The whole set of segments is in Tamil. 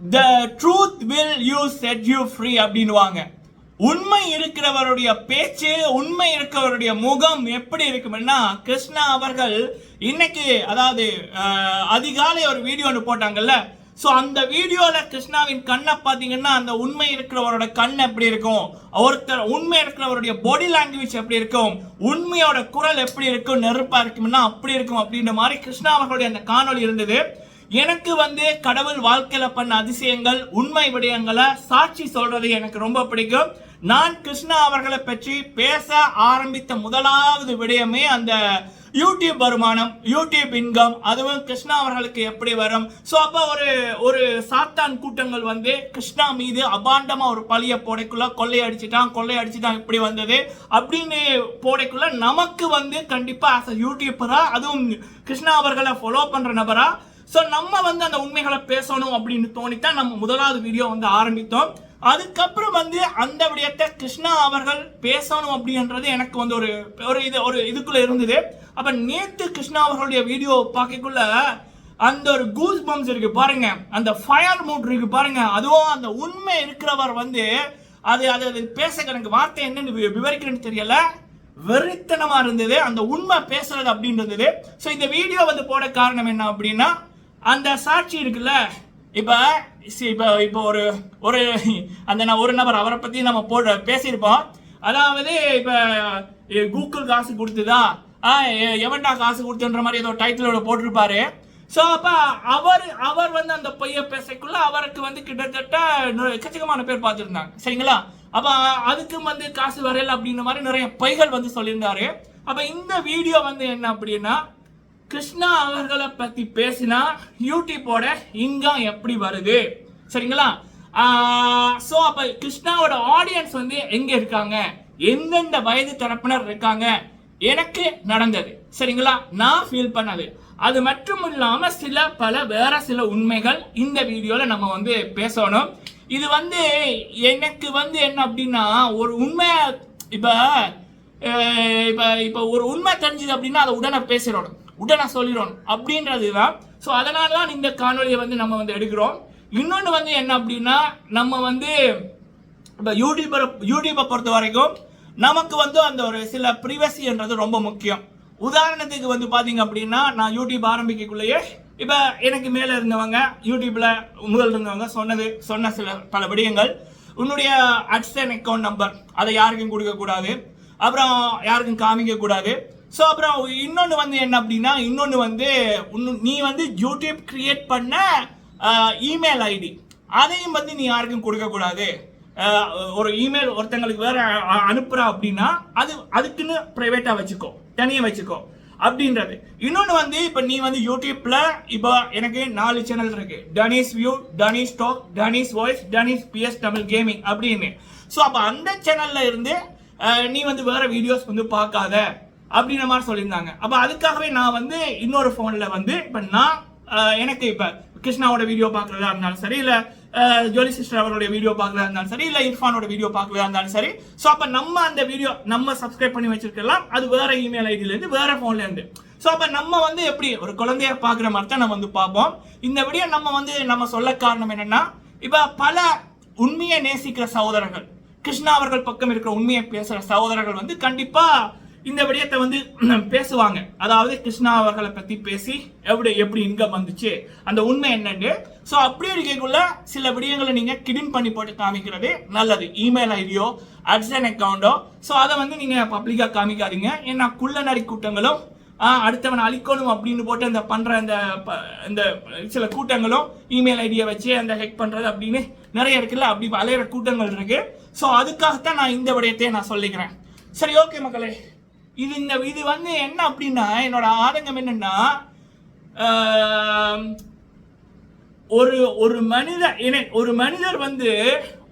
The truth will you set you free அப்படின்னுவாங்க. உண்மை இருக்கிறவருடைய பேச்சு உண்மை இருக்கிறவருடைய முகம் எப்படி இருக்கும்னா கிருஷ்ணா அவர்கள் இன்னைக்கு அதாவது அதிகாலை ஒரு வீடியோ ஒன்று போட்டாங்கல்ல. ஸோ அந்த வீடியோவில் கிருஷ்ணாவின் கண்ணை பார்த்தீங்கன்னா அந்த உண்மை இருக்கிறவரோட கண் எப்படி இருக்கும்? ஒருத்தர் உண்மை இருக்கிறவருடைய பாடி லாங்குவேஜ் எப்படி இருக்கும்? உண்மையோட குரல் எப்படி இருக்கும்? நெருப்பாக இருக்கும்னா அப்படி இருக்கும் அப்படின்ற மாதிரி கிருஷ்ணா அவர்களுடைய அந்த காணொளி இருந்தது. எனக்கு வந்து கடவுள் வாழ்க்கையில பண்ண அதிசயங்கள் உண்மை விடயங்களை சாட்சி சொல்றது எனக்கு ரொம்ப பிடிக்கும். நான் கிருஷ்ணா அவர்களை பற்றி பேச ஆரம்பித்த முதலாவது விடயமே அந்த யூடியூப் வருமானம் யூடியூப் இன்கம் அதுவும் கிருஷ்ணா அவர்களுக்கு எப்படி வரும். ஸோ அப்போ ஒரு ஒரு சாத்தான் கூட்டங்கள் வந்து கிருஷ்ணா மீது அபாண்டமாக ஒரு பழிய போடைக்குள்ள கொள்ளை அடிச்சுட்டான் கொள்ளை அடிச்சுட்டான் இப்படி வந்தது. அப்படின்னு போடைக்குள்ள நமக்கு வந்து கண்டிப்பாக ஆஸ் அ யூடியூப்பராக அதுவும் கிருஷ்ணா அவர்களை ஃபாலோ பண்ணுற நபராக ஸோ நம்ம வந்து அந்த உண்மைகளை பேசணும் அப்படின்னு தோணித்தான் நம்ம முதலாவது வீடியோ வந்து ஆரம்பித்தோம். அதுக்கப்புறம் வந்து அந்த விடயத்தை கிருஷ்ணா அவர்கள் பேசணும் அப்படின்றது எனக்கு வந்து ஒரு ஒரு இது ஒரு இதுக்குள்ள இருந்தது. அப்ப நேத்து கிருஷ்ணா அவர்களுடைய வீடியோ பார்க்கக்குள்ள அந்த ஒரு கூஸ் பம்ஸ் இருக்கு பாருங்க. அந்த ஃபயர் மூட் இருக்கு பாருங்க. அதுவும் அந்த உண்மை இருக்கிறவர் வந்து அது அது அது பேச எனக்கு வார்த்தை என்னன்னு வி- விவரிக்கிறேன்னு தெரியல. வெறித்தனமா இருந்தது. அந்த உண்மை பேசுறது அப்படின்னு இருந்தது ஸோ இந்த வீடியோ வந்து போட காரணம் என்ன அப்படின்னா அந்த சாட்சி இருக்குல்ல? இப்போ சி- இப்போ ஒரு ஒரு அந்த நான் ஒரு நபர் அவரை பற்றி நம்ம போட பேசியிருப்போம். அதாவது இப்போ கூகுள் காசு கொடுத்துதா? ஆ, எ- எவன்டா காசு கொடுத்துன்ற மாதிரி ஏதோ டைட்டிலோட போட்டிருப்பாரு. ஸோ அப்போ அவர் அவர் வந்து அந்த பைய பேசக்குள்ள அவருக்கு வந்து கிட்டத்தட்ட எக்கச்சக்கமான பேர் பார்த்துருந்தாங்க. சரிங்களா? அப்போ அதுக்கும் வந்து காசு வரையல் அப்படின்ற மாதிரி நிறைய பைகள் வந்து சொல்லியிருந்தாரு. அப்போ இந்த வீடியோ வந்து என்ன அப்படின்னா கிருஷ்ணா அவர்களை பத்தி பேசினா யூடியூப்போட இன்கம் எப்படி வருது? சரிங்களா? ஸோ அப்ப கிருஷ்ணாவோட ஆடியன்ஸ் வந்து எங்க இருக்காங்க? எந்தெந்த வயது தரப்பினர் இருக்காங்க? எனக்கு நடந்தது. சரிங்களா? நான் ஃபீல் பண்ணது. அது மட்டும் இல்லாம சில பல வேற சில உண்மைகள் இந்த வீடியோல நம்ம வந்து பேசணும். இது வந்து எனக்கு வந்து என்ன அப்படின்னா ஒரு உண்மை இப்ப இப்போ இப்ப இப்ப ஒரு உண்மை தெரிஞ்சது அப்படின்னா அதை உடனே பேசிடணும். உடனே சொல்லிடணும் அப்படின்றது தான் ஸோ அதனால தான் இந்த காணொலியை வந்து நம்ம வந்து எடுக்கிறோம். இன்னொன்று வந்து என்ன அப்படின்னா நம்ம வந்து இப்போ யூடியூபரை யூடியூப்பை பொறுத்த வரைக்கும் நமக்கு வந்து அந்த ஒரு சில ப்ரிவசின்றது ரொம்ப முக்கியம். உதாரணத்துக்கு வந்து பார்த்தீங்க அப்படின்னா நான் யூடியூப் ஆரம்பிக்கக்குள்ளேயே இப்போ எனக்கு மேலே இருந்தவங்க யூடியூப்பில் முதல் இருந்தவங்க சொன்னது சொன்ன சில பல விடயங்கள். உன்னுடைய அட்சன் அக்கௌண்ட் நம்பர் அதை யாருக்கும் கொடுக்கக்கூடாது. அப்புறம் யாருக்கும் காமிக்கக்கூடாது. ஸோ அப்புறம் இன்னொன்று வந்து என்ன அப்படின்னா இன்னொன்று வந்து உன்னு- நீ வந்து யூடியூப் கிரியேட் பண்ண இமெயில் ஐடி அதையும் வந்து நீ யாருக்கும் கொடுக்கக்கூடாது ஒரு இமெயில் ஒருத்தங்களுக்கு வேற அனுப்புகிற அனுப்புற அப்படின்னா அது அதுக்குன்னு ப்ரைவேட்டாக வச்சுக்கோ. தனியாக வச்சுக்கோ. அப்படின்றது. இன்னொன்று வந்து இப்போ நீ வந்து யூடியூப்ல இப்போ எனக்கு நாலு சேனல் இருக்கு. Danis view Danis talk Danis voice Danis PS Tamil gaming அப்படின்னு. ஸோ அப்போ அந்த சேனல்ல இருந்து நீ வந்து வேற வீடியோஸ் வந்து பார்க்காத. அப்படின்ற மாதிரி சொல்லியிருந்தாங்க. அப்போ அதுக்காகவே நான் வந்து இன்னொரு ஃபோனில் வந்து இப்போ நான் எனக்கு இப்போ கிருஷ்ணாவோட வீடியோ பார்க்குறதா இருந்தாலும் சரி இல்லை ஜோலி சிஸ்டர் அவருடைய வீடியோ பார்க்குறதா இருந்தாலும் சரி இல்லை இர்ஃபானோட வீடியோ பார்க்குறதா இருந்தாலும் சரி. ஸோ அப்போ நம்ம அந்த வீடியோ நம்ம சப்ஸ்கிரைப் பண்ணி வச்சிருக்கலாம். அது வேற இமெயில் ஐடியிலேருந்து வேற ஃபோன்லேருந்து ஸோ அப்போ நம்ம வந்து எப்படி ஒரு குழந்தைய பார்க்குற மாதிரி தான் நம்ம வந்து பார்ப்போம். இந்த வீடியோ நம்ம வந்து நம்ம சொல்ல காரணம் என்னன்னா இப்போ பல உண்மையை நேசிக்கிற சகோதரர்கள் கிருஷ்ணா அவர்கள் பக்கம் இருக்கிற உண்மையை பேசுகிற சகோதரர்கள் வந்து கண்டிப்பாக இந்த விடயத்தை வந்து பேசுவாங்க. அதாவது கிருஷ்ணா அவர்களை பத்தி பேசி எப்படி எப்படி இன்கம் வந்துச்சு அந்த உண்மை என்னன்னு. ஸோ அப்படி இருக்கக்குள்ள சில விடயங்களை நீங்க கிடின் பண்ணி போட்டு காமிக்கிறது நல்லது. இமெயில் ஐடியோ அட்சன் அக்கௌண்டோ ஸோ அதை வந்து நீங்க பப்ளிக்காக காமிக்காதீங்க. ஏன்னா குள்ள நரி கூட்டங்களும் அடுத்தவன் அழிக்கணும் அப்படின்னு போட்டு அந்த பண்ற அந்த ப- இந்த சில கூட்டங்களும் இமெயில் ஐடியை வச்சு அந்த ஹெக் பண்றது அப்படின்னு நிறைய இருக்குல்ல அப்படி அலையிற கூட்டங்கள் இருக்கு. ஸோ அதுக்காகத்தான் நான் இந்த விடயத்தையே நான் சொல்லிக்கிறேன். சரி ஓகே மக்களே. இது இந்த இது வந்து என்ன அப்படின்னா என்னோட ஆதங்கம் என்னன்னா ஒரு ஒரு மனிதர் ஒரு மனிதர் வந்து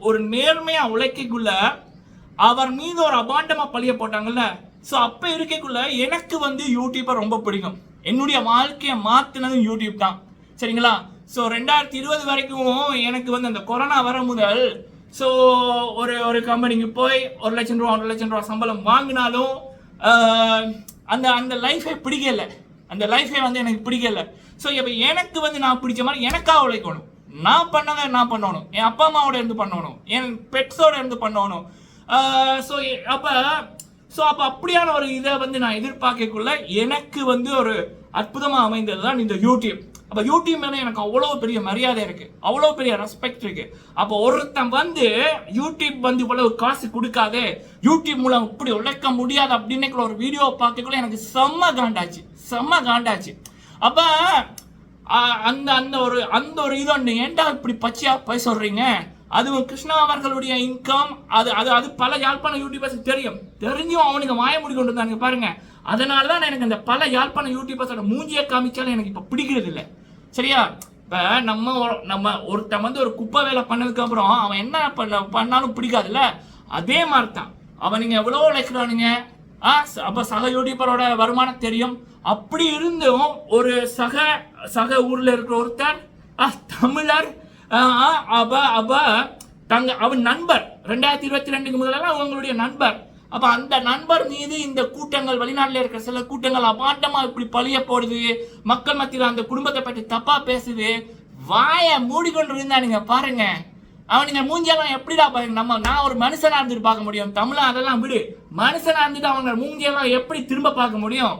ஒரு நேர்மையா உழைக்கக்குள்ள அவர் மீது ஒரு அபாண்டமா பழிய போட்டாங்கல்ல. ஸோ அப்ப இருக்கக்குள்ள எனக்கு வந்து யூடியூப்பை ரொம்ப பிடிக்கும். என்னுடைய வாழ்க்கையை மாத்தினதும் யூடியூப் தான். சரிங்களா? ஸோ ரெண்டாயிரத்தி இருபது வரைக்கும் எனக்கு வந்து அந்த கொரோனா வர முதல் ஸோ ஒரு ஒரு கம்பெனிக்கு போய் ஒரு லட்சம் ரூபா ஒன்றரை லட்சம் ரூபா சம்பளம் வாங்கினாலும் அந்த அந்த லைஃபே பிடிக்கல. அந்த லைஃபே வந்து எனக்கு பிடிக்கல. ஸோ இப்போ எனக்கு வந்து நான் பிடிச்ச மாதிரி எனக்காக உழைக்கணும். நான் பண்ணதை நான் பண்ணணும். என் அப்பா அம்மாவோட இருந்து பண்ணணும். என் பெட்ஸோட இருந்து பண்ணணும். ஸோ அப்போ ஸோ அப்போ அப்படியான ஒரு இதை வந்து நான் எதிர்பார்க்கக்குள்ள எனக்கு வந்து ஒரு அற்புதமாக அமைந்தது தான் இந்த யூடியூப் அப்போ யூடியூப் மேலே எனக்கு அவ்வளோ பெரிய மரியாதை இருக்குது அவ்வளோ பெரிய ரெஸ்பெக்ட் இருக்குது அப்போ ஒருத்தன் வந்து யூடியூப் வந்து இவ்வளவு காசு கொடுக்காதே யூடியூப் மூலம் இப்படி உழைக்க முடியாது அப்படின்னு ஒரு வீடியோ பார்க்கக்குள்ள எனக்கு செம்ம காண்டாச்சு. செம்ம காண்டாச்சு. அப்போ அந்த அந்த ஒரு அந்த ஒரு இது ஒன்று ஏன்டா இப்படி பச்சையா போய் சொல்கிறீங்க அதுவும் கிருஷ்ணா அவர்களுடைய இன்கம் அது அது அது பல யாழ்ப்பாண யூடியூபர்ஸ் தெரியும். தெரிஞ்சும் அவனுக்கு மாய முடி கொண்டு வந்தாங்க பாருங்க. அதனால தான் எனக்கு இந்த பல யாழ்ப்பாண யூடியூபர்ஸோட மூஞ்சியை காமிச்சாலும் எனக்கு இப்போ பிடிக்கிறது இல்லை சரியா? இப்போ நம்ம நம்ம ஒருத்தன் வந்து ஒரு குப்பை வேலை பண்ணதுக்கப்புறம் அவன் என்ன பண்ண பண்ணாலும் பிடிக்காதுல்ல? அதே மாதிரி தான் அவனுங்க எவ்வளோ உழைக்கிறானுங்க. ஆ ச- சக யூடியூபரோட வருமானம் தெரியும். அப்படி இருந்தும் ஒரு சக சக ஊரில் இருக்கிற ஒருத்தர் ஆ, தமிழர் ஆ, ஆ, அவ அவ தங்க அவன் நண்பர். ரெண்டாயிரத்தி இருபத்தி ரெண்டுக்கு முதலெல்லாம் அவங்களுடைய நண்பர். அப்ப அந்த நண்பர் மீது இந்த கூட்டங்கள் வெளிநாட்டில் இருக்கிற சில கூட்டங்கள் அபாண்டமா இப்படி பழிய போடுது. மக்கள் மத்தியில் அந்த குடும்பத்தை பற்றி தப்பா பேசுது. வாயை மூடிக்கொண்டு இருந்தானுங்க பாருங்க அவனுங்க மூஞ்சியெல்லாம் எப்படிடா பாருங்க? நம்ம நான் ஒரு மனுஷனா இருந்துட்டு பார்க்க முடியும். தமிழா அதெல்லாம் விடு. மனுஷனா இருந்துட்டு அவங்க மூஞ்சியெல்லாம் எப்படி திரும்ப பார்க்க முடியும்?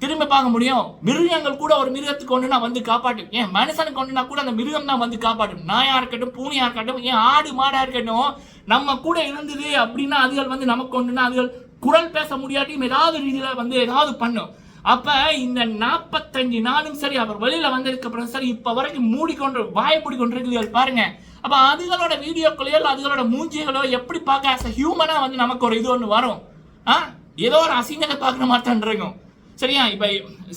திரும்ப பார்க்க முடியும். மிருகங்கள் கூட ஒரு மிருகத்துக்கு ஒன்றுனா வந்து காப்பாட்டும் ஏன் மனுஷனுக்கு ஒன்றுனா கூட அந்த மிருகம் தான் வந்து காப்பாட்டும் நாயாக இருக்கட்டும் பூனையாக இருக்கட்டும் ஏன் ஆடு மாடாக இருக்கட்டும் நம்ம கூட இருந்தது அப்படின்னா அதுகள் வந்து நமக்கு ஒன்றுனா அதுகள் குரல் பேச முடியாட்டியும் ஏதாவது ரீதியில் வந்து ஏதாவது பண்ணும். அப்போ இந்த நாற்பத்தஞ்சு நாளும் சரி அவர் வெளியில் வந்ததுக்கப்புறம் சரி இப்போ வரைக்கும் மூடிக்கொண்டு வாய் பிடிக்கொண்டிருக்குதுகள் பாருங்க. அப்போ அதுகளோட வீடியோக்களையோ அதுகளோட மூஞ்சிகளோ எப்படி பார்க்க ஆஸ் ஹியூமனாக வந்து நமக்கு ஒரு இது ஒன்று வரும். ஆ? ஏதோ ஒரு அசிங்கத்தை பார்க்குற மாதிரி தான் இருக்கும். சரியா? இப்ப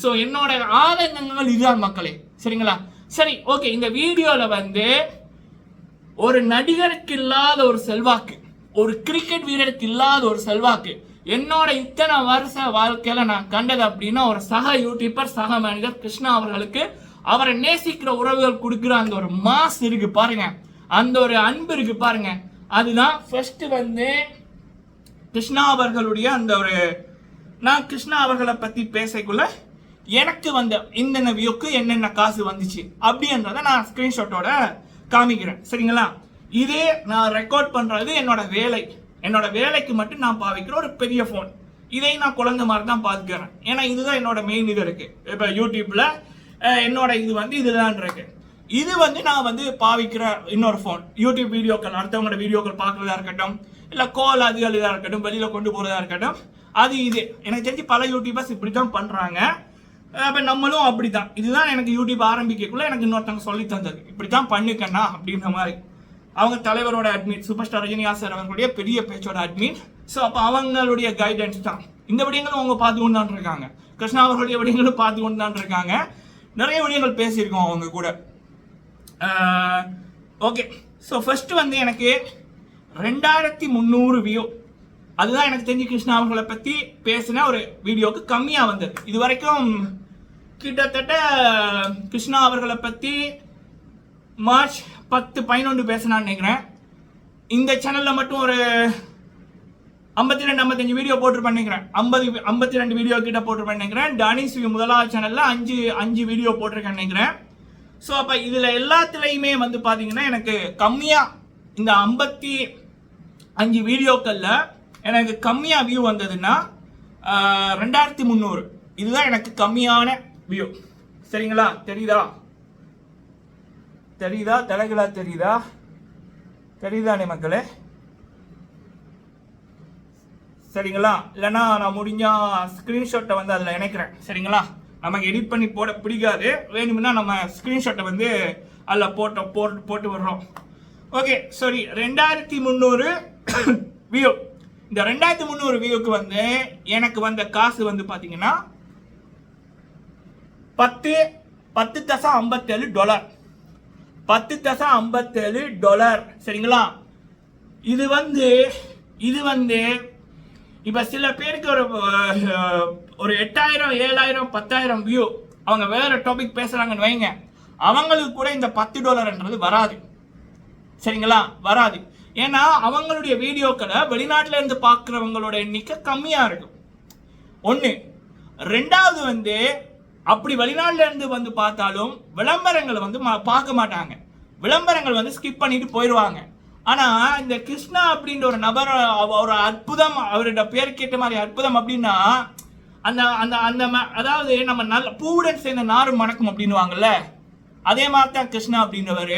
ஸோ என்னோட ஆதங்கங்கள் இதுதான் மக்களே. சரிங்களா? சரி ஓகே இந்த வீடியோல வந்து ஒரு நடிகருக்கு இல்லாத ஒரு செல்வாக்கு ஒரு கிரிக்கெட் வீரருக்கு இல்லாத ஒரு செல்வாக்கு. என்னோட இத்தனை வருஷ வாழ்க்கையில நான் கண்டது அப்படின்னா ஒரு சக யூடியூபர் சக மேனேஜர் கிருஷ்ணா அவர்களுக்கு அவரை நேசிக்கிற உறவுகள் கொடுக்குற அந்த ஒரு மாஸ் இருக்கு பாருங்க. அந்த ஒரு அன்பு இருக்கு பாருங்க. அதுதான் ஃபர்ஸ்ட் வந்து கிருஷ்ணா அவர்களுடைய அந்த ஒரு நான் கிருஷ்ணா அவர்களை பற்றி பேசக்குள்ள எனக்கு வந்த இந்தென்ன வியூக்கு என்னென்ன காசு வந்துச்சு அப்படின்றத நான் ஸ்க்ரீன்ஷாட்டோட காமிக்கிறேன். சரிங்களா? இதே நான் ரெக்கார்ட் பண்ணுறது என்னோட வேலை. என்னோட வேலைக்கு மட்டும் நான் பாவிக்கிற ஒரு பெரிய ஃபோன் இதை நான் குழந்தை மாதிரி தான் பார்த்துக்கிறேன். ஏன்னா இதுதான் என்னோட மெயின் இது இருக்கு. இப்போ யூடியூப்பில் என்னோட இது வந்து இதுதான் இருக்கு. இது வந்து நான் வந்து பாவிக்கிற இன்னொரு ஃபோன் யூடியூப் வீடியோக்கள் அடுத்தவங்களோட வீடியோக்கள் பார்க்குறதா இருக்கட்டும் இல்லை கோல் அதுகள் இதாக இருக்கட்டும் வெளியில் கொண்டு போகிறதா இருக்கட்டும் அது இது. எனக்கு தெரிஞ்சு பல யூடியூபர்ஸ் இப்படி தான் பண்ணுறாங்க அப்போ நம்மளும் அப்படி தான் இதுதான் எனக்கு யூடியூப் ஆரம்பிக்கக்குள்ளே எனக்கு இன்னொருத்தவங்க சொல்லி தந்தது. இப்படி தான் பண்ணிக்கண்ணா அப்படின்ற மாதிரி. அவங்க தலைவரோட அட்மின் சூப்பர் ஸ்டார் ரஜினிகா சார் அவர்களுடைய பெரிய பேச்சோட அட்மின் ஸோ அப்போ அவங்களுடைய கைடன்ஸ் தான். இந்த விடயங்களும் அவங்க பார்த்து கொண்டு தான் இருக்காங்க. கிருஷ்ணா அவர்களுடைய விடயங்களும் பார்த்து கொண்டு தான் இருக்காங்க. நிறைய விடயங்கள் பேசியிருக்கோம் அவங்க கூட. ஓகே ஸோ ஃபர்ஸ்ட் வந்து எனக்கு ரெண்டாயிரத்தி முந்நூறு வியூ அதுதான் எனக்கு தெரிஞ்சு கிருஷ்ணா அவர்களை பற்றி பேசின ஒரு வீடியோவுக்கு கம்மியாக வந்தது. இது வரைக்கும் கிட்டத்தட்ட கிருஷ்ணா அவர்களை பற்றி மார்ச் பத்து பதினொன்று பேசினான்னு நினைக்கிறேன். இந்த சேனலில் மட்டும் ஒரு ஐம்பத்தி ரெண்டு ஐம்பத்தஞ்சு வீடியோ போட்டிருப்பேன் நினைக்கிறேன். ஐம்பது ஐம்பத்தி ரெண்டு வீடியோ கிட்ட போட்டிருப்பேன் நினைக்கிறேன். டானிஸ் முதலாவது சேனலில் அஞ்சு அஞ்சு வீடியோ போட்டிருக்கேன் நினைக்கிறேன். ஸோ அப்போ இதில் எல்லாத்துலேயுமே வந்து பார்த்தீங்கன்னா எனக்கு கம்மியாக இந்த ஐம்பத்தி அஞ்சு வீடியோக்களில் எனக்கு கம்மியாக வியூ வந்ததுன்னா ரெண்டாயிரத்தி முந்நூறு. இதுதான் எனக்கு கம்மியான வியூ சரிங்களா? தெரியுதா? தெரியுதா? தலைகளா தெரியுதா? தெரியுதானே மக்களே? சரிங்களா? இல்லைன்னா நான் முடிஞ்சா ஸ்க்ரீன்ஷாட்டை வந்து அதில் இணைக்கிறேன். சரிங்களா? நமக்கு எடிட் பண்ணி போட பிடிக்காது. வேணும்னா நம்ம ஸ்க்ரீன்ஷாட்டை வந்து அதில் போட்டோம் போட்டு போட்டு விடுறோம். ஓகே சரி ரெண்டாயிரத்தி முந்நூறு வியூ இந்த ரெண்டாயிரத்தி முந்நூறு வியூக்கு வந்து எனக்கு வந்த காசு வந்து பார்த்தீங்கன்னா பத்து பத்து தசம் ஐம்பத்தேழு டாலர் பத்து தசம் ஐம்பத்தேழு டாலர் சரிங்களா? இது வந்து இது வந்து இப்போ சில பேருக்கு ஒரு ஒரு எட்டாயிரம் ஏழாயிரம் பத்தாயிரம் வியூ அவங்க வேற டாபிக் பேசுகிறாங்கன்னு வைங்க. அவங்களுக்கு கூட இந்த பத்து டாலர்ன்றது வராது. சரிங்களா? வராது. ஏன்னா அவங்களுடைய வீடியோக்களை வெளிநாட்டுல இருந்து பார்க்குறவங்களோட எண்ணிக்கை கம்மியா இருக்கும். ஒன்று ரெண்டாவது வந்து அப்படி வெளிநாட்டுல இருந்து வந்து பார்த்தாலும் விளம்பரங்களை வந்து பார்க்க மாட்டாங்க. விளம்பரங்கள் வந்து ஸ்கிப் பண்ணிட்டு போயிடுவாங்க ஆனா இந்த கிருஷ்ணா அப்படின்ற ஒரு நபர் அவ- ஒரு அற்புதம் அவரோட பேர் கேட்ட மாதிரி அற்புதம் அப்படின்னா அந்த அந்த அந்த ம- அதாவது நம்ம நல்ல பூவுடன் சேர்ந்த நாறு மணக்கும் அப்படின்னுவாங்கல்ல? அதே மாதிரி தான் கிருஷ்ணா அப்படின்றவர்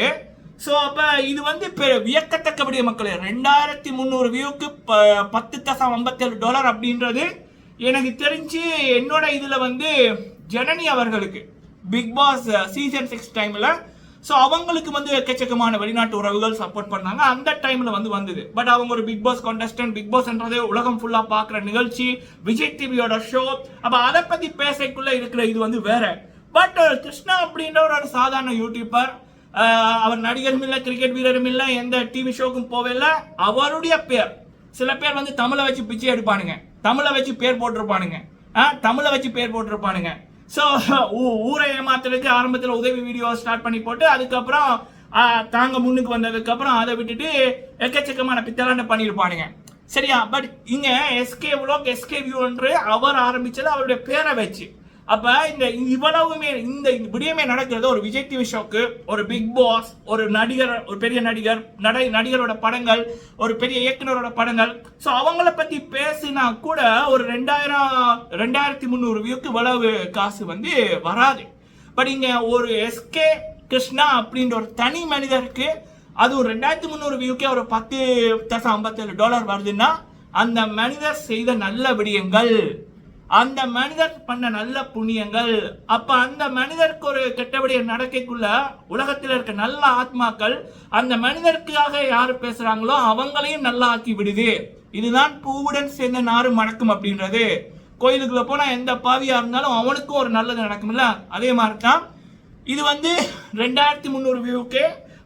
ஸோ அப்போ இது வந்து இப்போ வியக்கத்தக்கபடிய மக்களே ரெண்டாயிரத்தி முந்நூறு வியூக்கு ப பத்து தசம் ஐம்பத்தேழு டாலர் அப்படின்றது எனக்கு தெரிஞ்சு என்னோட இதில் வந்து ஜனனி அவர்களுக்கு பிக் பாஸ் சீசன் சிக்ஸ் டைமில் ஸோ அவங்களுக்கு வந்து எக்கச்சக்கமான வெளிநாட்டு உறவுகள் சப்போர்ட் பண்ணாங்க. அந்த டைமில் வந்து வந்தது. பட் அவங்க ஒரு பிக் பாஸ் கான்டெஸ்டன்ட் பிக் பாஸ்ன்றதே உலகம் ஃபுல்லாக பார்க்குற நிகழ்ச்சி விஜய் டிவியோட ஷோ அப்போ அதை பற்றி பேசக்குள்ளே இருக்கிற இது வந்து வேற. பட் கிருஷ்ணா அப்படின்ற ஒரு சாதாரண யூடியூபர் அவர் நடிகரும் இல்லை கிரிக்கெட் வீரரும் இல்லை எந்த டிவி ஷோக்கும் போகல. அவருடைய பேர் சில பேர் வந்து தமிழை வச்சு பிச்சை எடுப்பானுங்க. தமிழை வச்சு பேர் போட்டிருப்பானுங்க. ஆ தமிழை வச்சு பேர் போட்டிருப்பானுங்க. ஸோ ஊரை ஏமாத்துறதுக்கு ஆரம்பத்தில் உதவி வீடியோ ஸ்டார்ட் பண்ணி போட்டு அதுக்கப்புறம் தாங்க முன்னுக்கு வந்ததுக்கப்புறம் அதை விட்டுட்டு எக்கச்சக்கமான பித்தலாண்ட பண்ணியிருப்பானுங்க. சரியா? பட் இங்கே எஸ்கே விலாக் எஸ்கே வியூன்று அவர் ஆரம்பித்தது அவருடைய பேரை வச்சு. அப்ப இந்த இவ்வளவுமே இந்த விடியமே நடக்கிறது ஒரு விஜய் டிவி ஷோக்கு ஒரு பிக் பாஸ் ஒரு நடிகர் ஒரு பெரிய நடிகர் நட நடிகரோட படங்கள் ஒரு பெரிய இயக்குனரோட படங்கள். ஸோ அவங்கள பத்தி பேசினா கூட ஒரு ரெண்டாயிரம் ரெண்டாயிரத்தி முந்நூறு வியூக்கு இவ்வளவு காசு வந்து வராது. பட் இங்க ஒரு எஸ்கே கிருஷ்ணா அப்படின்ற ஒரு தனி மனிதருக்கு அது ஒரு ரெண்டாயிரத்தி முந்நூறு வியூக்கே ஒரு பத்து தசம் ஐம்பத்தேழு டாலர் வருதுன்னா அந்த மனிதர் செய்த நல்ல விடயங்கள். அந்த மனிதர் பண்ண நல்ல புண்ணியங்கள் அப்ப அந்த மனிதருக்கு ஒரு கெட்டபடிய நடக்கைக்குள்ள உலகத்தில் இருக்க நல்ல ஆத்மாக்கள் அந்த மனிதருக்காக யார் பேசுறாங்களோ அவங்களையும் நல்லா ஆக்கி விடுது. இதுதான் பூவுடன் சேர்ந்த நாறு மணக்கும் அப்படின்றது. கோயிலுக்குள்ள போனா எந்த பாவியா இருந்தாலும் அவனுக்கும் ஒரு நல்லது நடக்கும்ல? அதே மாதிரி தான் இது வந்து ரெண்டாயிரத்தி முந்நூறு வியூக்கு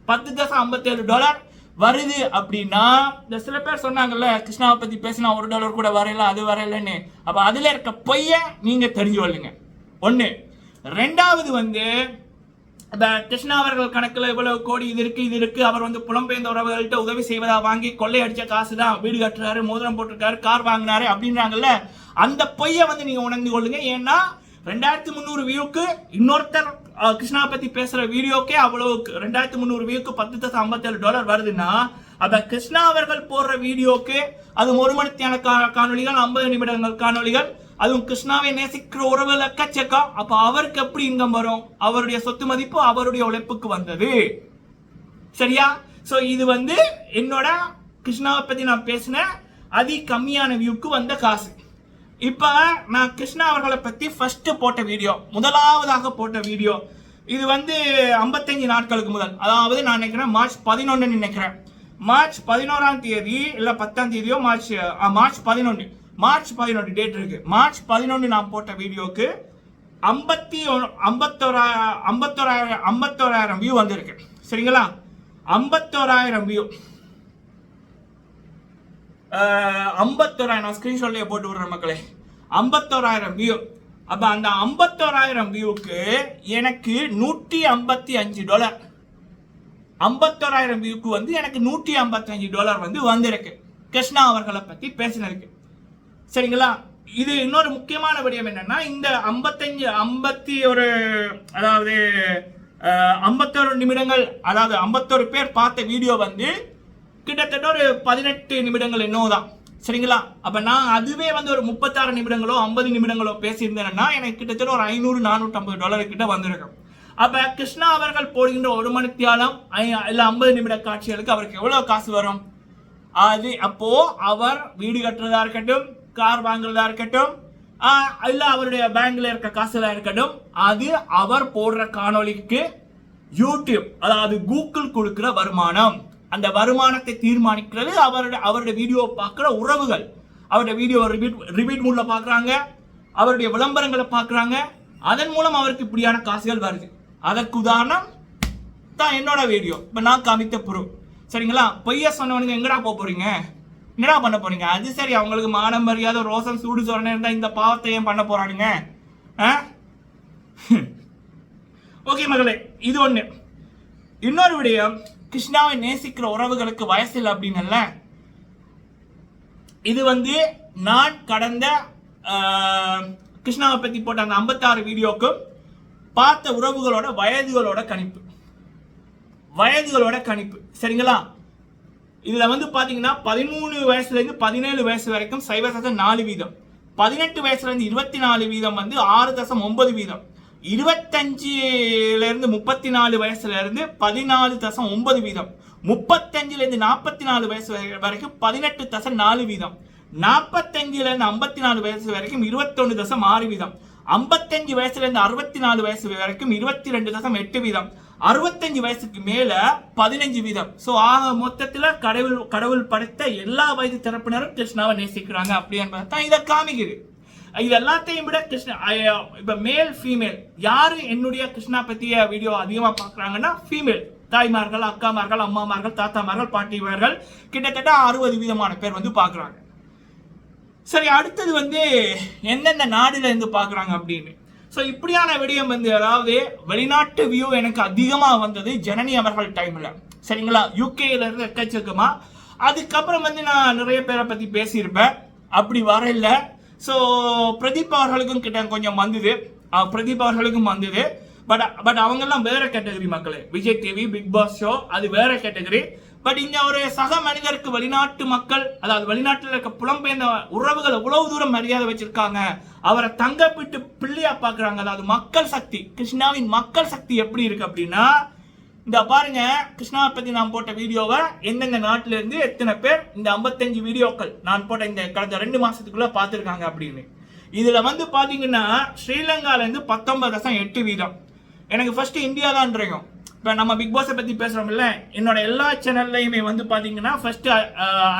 பத்து தசம் ஐம்பத்தேழு டாலர். வருது அப்படின்னா இந்த சில பேர் சொன்னாங்கல்ல கிருஷ்ணாவை பத்தி பேசினா ஒரு டாலர் கூட வரையல அது வரையலன்னு. அப்ப அதுல இருக்க பொய்ய நீங்க தெரிஞ்சு கொள்ளுங்க ஒண்ணு. ரெண்டாவது வந்து இந்த கிருஷ்ணா அவர்கள் கணக்குல இவ்வளவு கோடி இது இருக்கு இது இருக்கு. அவர் வந்து புலம்பெயர்ந்த உறவுகள்கிட்ட உதவி செய்வதா வாங்கி கொள்ளையடிச்ச காசு தான் வீடு கட்டுறாரு மோதிரம் போட்டிருக்காரு கார் வாங்கினாரு அப்படின்றாங்கல்ல அந்த பொய்யை வந்து நீங்க உணர்ந்து கொள்ளுங்க. ஏன்னா ரெண்டாயிரத்தி முந்நூறு வியூக்கு இன்னொருத்தர் கிருஷ்ணா பத்தி பேசுற வீடியோக்கே அவ்வளவு ரெண்டாயிரத்தி முந்நூறு வியூக்கு பத்து தசம் ஐம்பத்தேழு டாலர் வருதுன்னா அப்ப கிருஷ்ணா அவர்கள் போடுற வீடியோக்கு அது ஒரு மணித்தியான கா- காணொலிகள் ஐம்பது நிமிடங்கள் காணொளிகள் அதுவும் கிருஷ்ணாவை நேசிக்கிற உறவுகள் எக்கச்சக்கம் அப்ப அவருக்கு எப்படி இன்கம் வரும்? அவருடைய சொத்து மதிப்பு அவருடைய உழைப்புக்கு வந்தது. சரியா? சோ இது வந்து என்னோட கிருஷ்ணாவை பத்தி நான் பேசின அதி கம்மியான வியூக்கு வந்த காசு. இப்போ நான் கிருஷ்ணா அவர்களை பற்றி ஃபஸ்ட்டு போட்ட வீடியோ முதலாவதாக போட்ட வீடியோ இது வந்து 55 நாட்களுக்கு முதல். அதாவது நான் நினைக்கிறேன் மார்ச் பதினொன்றுன்னு நினைக்கிறேன். மார்ச் பதினோராம் தேதி இல்லை பத்தாம் தேதியோ மார்ச் ஆ, மார்ச் பதினொன்று மார்ச் பதினொன்று டேட் இருக்கு. மார்ச் பதினொன்று நான் போட்ட வீடியோக்கு ஐம்பத்தி ஐம்பத்தோரா ஐம்பத்தோராயிரம் ஐம்பத்தோராயிரம் வியூ வந்திருக்கு. சரிங்களா? ஐம்பத்தோராயிரம் வியூ ஐம்பத்தோராயிரம் நான் ஸ்கிரீன்ஷாட்லேயே போட்டு விடுறேன் மக்களே. ஐம்பத்தோராயிரம் வியூ அப்போ அந்த ஐம்பத்தோராயிரம் வியூவுக்கு எனக்கு நூற்றி ஐம்பத்தி அஞ்சு டாலர் ஐம்பத்தோராயிரம் வியூக்கு வந்து எனக்கு நூற்றி ஐம்பத்தஞ்சு டாலர் வந்து வந்திருக்கு. கிருஷ்ணா அவர்களை பற்றி பேசினதுக்கு. சரிங்களா? இது இன்னொரு முக்கியமான விடயம் என்னன்னா இந்த ஐம்பத்தஞ்சு ஐம்பத்தி ஒரு அதாவது ஐம்பத்தொரு நிமிடங்கள் அதாவது ஐம்பத்தொரு பேர் பார்த்த வீடியோ வந்து கிட்டத்தட்ட ஒரு பதினெட்டு நிமிடங்கள் என்னவோ தான் சரிங்களா? அப்போ நான் அதுவே வந்து ஒரு முப்பத்தாறு நிமிடங்களோ ஐம்பது நிமிடங்களோ பேசியிருந்தேன்னா எனக்கு கிட்டத்தட்ட ஒரு ஐநூறு நானூற்றி ஐம்பது டாலர் கிட்ட வந்திருக்கும் அப்போ கிருஷ்ணா அவர்கள் போடுகின்ற ஒரு மணித்தியாலம் இல்லை ஐம்பது நிமிட காட்சிகளுக்கு அவருக்கு எவ்வளோ காசு வரும்? அது அப்போ அவர் வீடு கட்டுறதா இருக்கட்டும் கார் வாங்குறதா இருக்கட்டும் இல்லை இல்ல அவருடைய பேங்க்ல இருக்க காசுலாம் இருக்கட்டும் அது அவர் போடுற காணொளிக்கு யூடியூப் அதாவது கூகுள் கொடுக்கிற வருமானம். அந்த வருமானத்தை தீர்மானிக்கிறது அவருடைய அவருடைய வீடியோ பார்க்குற உறவுகள். அவருடைய வீடியோ ரிபீட் ரிபீட் மூலம் பார்க்குறாங்க. அவருடைய விளம்பரங்களை பார்க்குறாங்க. அதன் மூலம் அவருக்கு இப்படியான காசுகள் வருது. அதற்கு உதாரணம் தான் என்னோட வீடியோ இப்போ நான் காமித்த ப்ரூவ் சரிங்களா? பொய்ய சொன்னவனுங்க எங்கடா போக போறீங்க? என்னடா பண்ண போறீங்க? அது சரி அவங்களுக்கு மானம் மரியாதை ரோசம் சூடு சொரணை இருந்தால் இந்த பாவத்தை ஏன் பண்ண போறானுங்க? ஓகே மகளே இது ஒன்று இன்னொரு விடயம் கிருஷ்ணாவை நேசிக்கிற உறவுகளுக்கு வயசில் அப்படின்னல்ல இது வந்து நான் கடந்த கிருஷ்ணாவை பத்தி போட்ட அந்த ஐம்பத்தாறு வீடியோக்கும் பார்த்த உறவுகளோட வயதுகளோட கணிப்பு. வயதுகளோட கணிப்பு. சரிங்களா? இதுல வந்து பாத்தீங்கன்னா பதிமூணு வயசுல இருந்து பதினேழு வயசு வரைக்கும் சைவ தசம் நாலு வீதம். பதினெட்டு வயசுல இருந்து இருபத்தி நாலு வீதம் வந்து ஆறு தசம் ஒன்பது வீதம். இருபத்தஞ்சுல இருந்து முப்பத்தி நாலு வயசுல இருந்து பதினாலு தசம் ஒன்பது வீதம். முப்பத்தஞ்சுல இருந்து நாற்பத்தி நாலு வயசு வரை- வரைக்கும் பதினெட்டு தசம் நாலு வீதம். நாற்பத்தஞ்சுல இருந்து ஐம்பத்தி நாலு வயசு வரைக்கும் இருபத்தொன்னு தசம் ஆறு வீதம். ஐம்பத்தஞ்சு வயசுல இருந்து அறுபத்தி நாலு வயசு வரைக்கும் இருபத்தி ரெண்டு தசம் எட்டு வீதம். அறுபத்தஞ்சு வயசுக்கு மேல பதினஞ்சு வீதம். சோ ஆக மொத்தத்துல கடவுள் கடவுள் படைத்த எல்லா வயது தரப்பினரும் கிருஷ்ணாவை நேசிக்கிறாங்க அப்படி என்பதை தான் இதை காமிக்குது. இது எல்லாத்தையும் விட கிருஷ்ணா இப்போ மேல் ஃபீமேல் யாரு என்னுடைய கிருஷ்ணா பற்றிய வீடியோ அதிகமாக பார்க்குறாங்கன்னா ஃபீமேல் தாய்மார்கள் அக்காமார்கள் அம்மாமார்கள் தாத்தாமார்கள் பாட்டிமார்கள் கிட்டத்தட்ட அறுபது விதமான பேர் வந்து பார்க்குறாங்க. சரி அடுத்தது வந்து எந்தெந்த நாடுல இருந்து பார்க்குறாங்க அப்படின்னு. ஸோ இப்படியான விடயம் வந்து அதாவது வெளிநாட்டு வியூ எனக்கு அதிகமாக வந்தது ஜனனி அவர்கள் டைமில் சரிங்களா? யூகேல இருந்து எக்கச்சக்கமாக அதுக்கப்புறம் வந்து நான் நிறைய பேரை பற்றி பேசியிருப்பேன். அப்படி வரல ஸோ பிரதீப் அவர்களுக்கும் கிட்ட கொஞ்சம் வந்தது. பிரதீப் அவர்களுக்கும் வந்தது. பட் பட் அவங்கெல்லாம் வேற கேட்டகரி மக்களே. Vijay TV Bigg Boss show அது வேற கேட்டகரி பட் இங்க ஒரு சக மனிதருக்கு வெளிநாட்டு மக்கள் அதாவது வெளிநாட்டில் இருக்க புலம்பெயர்ந்த உறவுகள் எவ்வளவு தூரம் மரியாதை வச்சிருக்காங்க அவரை தங்கப்பிட்டு பிள்ளையா பாக்குறாங்க அதாவது மக்கள் சக்தி கிருஷ்ணாவின் மக்கள் சக்தி எப்படி இருக்கு அப்படின்னா இந்த பாருங்க கிருஷ்ணாவை பத்தி நான் போட்ட வீடியோவை எந்தெந்த நாட்டுல இருந்து எத்தனை பேர் இந்த 55 வீடியோக்கள் நான் போட்ட இந்த கடந்த ரெண்டு மாசத்துக்குள்ள பார்த்துருக்காங்க அப்படின்னு. இதுல வந்து பாத்தீங்கன்னா ஸ்ரீலங்கால இருந்து பத்தொன்பது தசம் எட்டு வீதம். எனக்கு ஃபர்ஸ்ட் இந்தியா தான் இருக்கும் இப்போ நம்ம பிக் பாஸை பத்தி பேசுறோம்ல என்னோட எல்லா சேனல்லையுமே வந்து பாத்தீங்கன்னா ஃபர்ஸ்ட்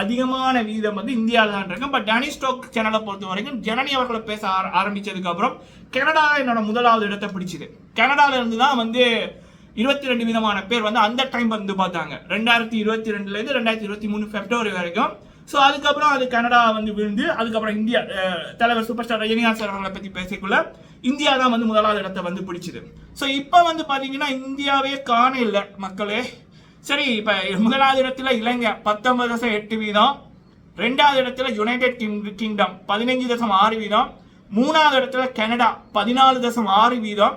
அதிகமான வீதம் வந்து இந்தியாவில் தான் இருக்கும். பட் டனி ஸ்டோக் சேனலை பொறுத்த வரைக்கும் ஜனனி அவர்களை பேச ஆர- ஆரம்பிச்சதுக்கு அப்புறம் கனடா என்னோட முதலாவது இடத்தை பிடிச்சது. கனடால இருந்து தான் வந்து இருபத்தி ரெண்டு விதமான பேர் வந்து அந்த டைம் வந்து பார்த்தாங்க. ரெண்டாயிரத்தி இருபத்தி ரெண்டுலேருந்து ரெண்டாயிரத்தி இருபத்தி மூணு பிப்ரவரி வரைக்கும். ஸோ அதுக்கப்புறம் அது கனடா வந்து விழுந்து அதுக்கப்புறம் இந்தியா தலைவர் சூப்பர் ஸ்டார் ரஜினிகாந்த் சார் அவர்களை பற்றி பேசிக்குள்ள இந்தியா தான் வந்து முதலாவது இடத்தை வந்து பிடிச்சிது. ஸோ இப்போ வந்து பார்த்தீங்கன்னா இந்தியாவே காண இல்லை மக்களே. சரி இப்போ முதலாவது இடத்துல இலங்கை பத்தொன்பது தசம் எட்டு வீதம். ரெண்டாவது இடத்துல யுனைடெட் கிங் கிங்டம் பதினைஞ்சு தசம் ஆறு வீதம். மூணாவது இடத்துல கனடா பதினாலு தசம் ஆறு வீதம்.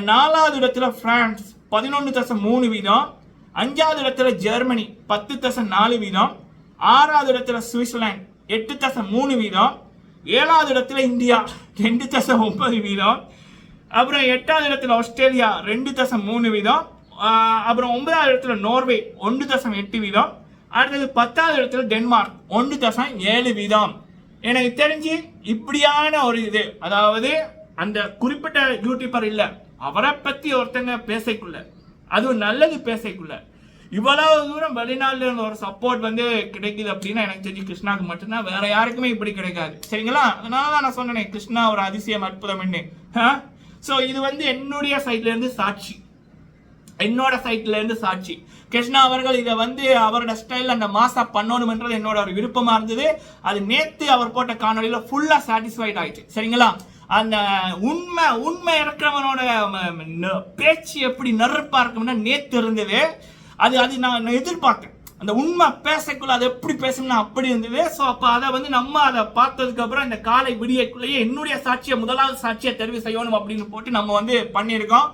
நாலாவது இடத்துல பிரான்ஸ் பதினொன்று தசம் மூணு வீதம். அஞ்சாவது இடத்துல ஜெர்மனி பத்து தசம் நாலு வீதம். ஆறாவது இடத்துல சுவிட்சர்லாந்து எட்டு தசம் மூணு வீதம். ஏழாவது இடத்துல இந்தியா ரெண்டு தசம் ஒன்பது வீதம். அப்புறம் எட்டாவது இடத்துல ஆஸ்திரேலியா ரெண்டு தசம் மூணு வீதம். அப்புறம் ஒன்பதாவது இடத்துல நோர்வே ஒன்று தசம் எட்டு வீதம். அடுத்தது பத்தாவது இடத்துல டென்மார்க் ஒன்று தசம் ஏழு வீதம். எனக்கு தெரிஞ்சு இப்படியான ஒரு இது அதாவது அந்த குறிப்பிட்ட யூடியூபர் இல்லை அவரை பற்றி ஒருத்தங்க பேசக்குள்ள. அதுவும் நல்லது பேசக்குள்ள. இவ்வளவு தூரம் வெளிநாட்டில் இருந்து ஒரு சப்போர்ட் வந்து கிடைக்குது அப்படின்னா எனக்கு தெரிஞ்சு கிருஷ்ணாவுக்கு மட்டும்தான். வேற யாருக்குமே இப்படி கிடைக்காது. சரிங்களா? அதனால தான் நான் சொன்னேனே கிருஷ்ணா ஒரு அதிசயம் அற்புதம்னு. ஸோ இது வந்து என்னுடைய சைட்லேருந்து சாட்சி. என்னோட சைட்லேருந்து சாட்சி. கிருஷ்ணா அவர்கள் இதை வந்து அவரோட ஸ்டைலில் அந்த மாசா பண்ணணும்ன்றது என்னோட ஒரு விருப்பமாக இருந்தது. அது நேற்று அவர் போட்ட காணொலியில் ஃபுல்லாக சாட்டிஸ்ஃபைட் ஆயிடுச்சு சரிங்களா? அந்த உண்மை உண்மை இருக்கிறவனோட ந- பேச்சு எப்படி நெருப்பா இருக்கும்னா நேத்து இருந்தது அது அது நான் எதிர்பார்த்தேன். அந்த உண்மை பேசக்குள்ள அது எப்படி பேசணும்னா அப்படி இருந்தது. ஸோ அப்போ அதை வந்து நம்ம அதை பார்த்ததுக்கு அப்புறம் இந்த காலை விடியக்குள்ளேயே என்னுடைய சாட்சியை முதலாவது சாட்சியை தெரிவு செய்யணும் அப்படின்னு போட்டு நம்ம வந்து பண்ணியிருக்கோம்.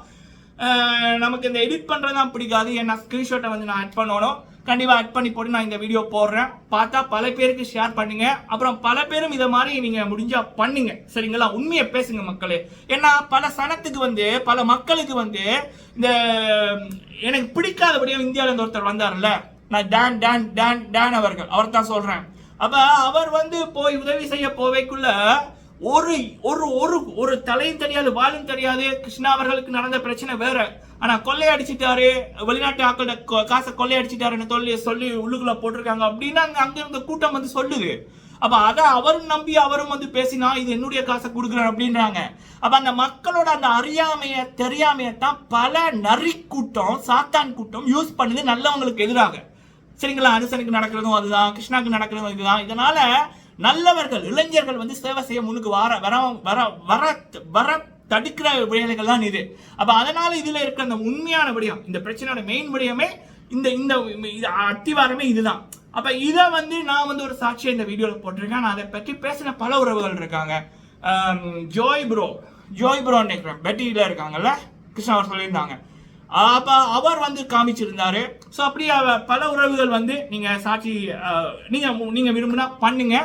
நமக்கு இந்த எடிட் பண்ணுறது தான் பிடிக்காது. ஏன்னா ஸ்க்ரீன்ஷாட்டை வந்து நான் ஆட் பண்ணணும். கண்டிப்பாக ஆட் பண்ணி போட்டு நான் இந்த வீடியோ போடுறேன். பார்த்தா பல பேருக்கு ஷேர் பண்ணுங்க. அப்புறம் பல பேரும் இதை மாதிரி நீங்கள் முடிஞ்சா பண்ணுங்க. சரிங்களா? உண்மையை பேசுங்க மக்களே. ஏன்னா பல சனத்துக்கு வந்து பல மக்களுக்கு வந்து இந்த எனக்கு பிடிக்காதபடியாக இந்தியாவில் இருந்து ஒருத்தர் வந்தார்ல நான் டேன் டேன் டேன் டேன் அவர்கள். அவர் தான் சொல்கிறேன் அப்போ அவர் வந்து போய் உதவி செய்ய போவைக்குள்ள ஒரு ஒரு ஒரு ஒரு தலையும் தெரியாது வாலும் தெரியாது. கிருஷ்ணா அவர்களுக்கு நடந்த பிரச்சனை வேற. ஆனா கொள்ளையடிச்சிட்டாரு வெளிநாட்டு ஆக்களோட கொ- காசை கொள்ளையடிச்சிட்டாருன்னு சொல்லி சொல்லி உள்ளுக்குள்ள போட்டிருக்காங்க அப்படின்னா அங்க அங்க இருந்த கூட்டம் வந்து சொல்லுது. அப்ப அதை அவரும் நம்பி அவரும் வந்து பேசினா இது என்னுடைய காசை கொடுக்குறேன் அப்படின்றாங்க. அப்ப அந்த மக்களோட அந்த அறியாமைய தெரியாமைய தான் பல நரி கூட்டம் சாத்தான் கூட்டம் யூஸ் பண்ணுது நல்லவங்களுக்கு எதிராக. சரிங்களா? அனுசனுக்கு நடக்கிறதும் அதுதான் கிருஷ்ணாக்கு நடக்கிறதும் இதுதான். இதனால நல்லவர்கள் இளைஞர்கள் வந்து சேவை செய்ய முன்னுக்கு வர வர வர வர வர தடுக்கிற விடயங்கள் தான் இது. அப்போ அதனால இதில் இருக்க அந்த உண்மையான விடயம் இந்த பிரச்சனையோட மெயின் விடயமே இந்த இந்த இது அத்திவாரமே இதுதான். அப்போ இதை வந்து நான் வந்து ஒரு சாட்சியை இந்த வீடியோவில் போட்டிருக்கேன். நான் அதை பற்றி பேசின பல உறவுகள் இருக்காங்க. ஜோய் ப்ரோ ஜோய் ப்ரோ நினைக்கிறேன் பெட்டியில இருக்காங்கல்ல? கிருஷ்ணா அவர் சொல்லியிருந்தாங்க. அப்போ அவர் வந்து காமிச்சிருந்தாரு. ஸோ அப்படியே பல உறவுகள் வந்து நீங்கள் சாட்சி நீங்கள் நீங்கள் விரும்பினா பண்ணுங்க.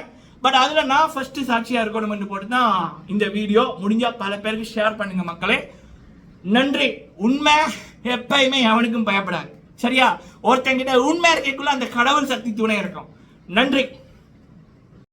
பட் அதில் நான் ஃபர்ஸ்ட் சாட்சியாக இருக்கணும்னு போட்டு தான் இந்த வீடியோ முடிஞ்சால் பல பேருக்கு ஷேர் பண்ணுங்க மக்களே. நன்றி. உண்மை எப்பயுமே அவனுக்கும் பயப்படாது. சரியா? ஒருத்தங்கிட்ட உண்மை இருக்கக்குள்ள அந்த கடவுள் சக்தி துணை இருக்கும். நன்றி.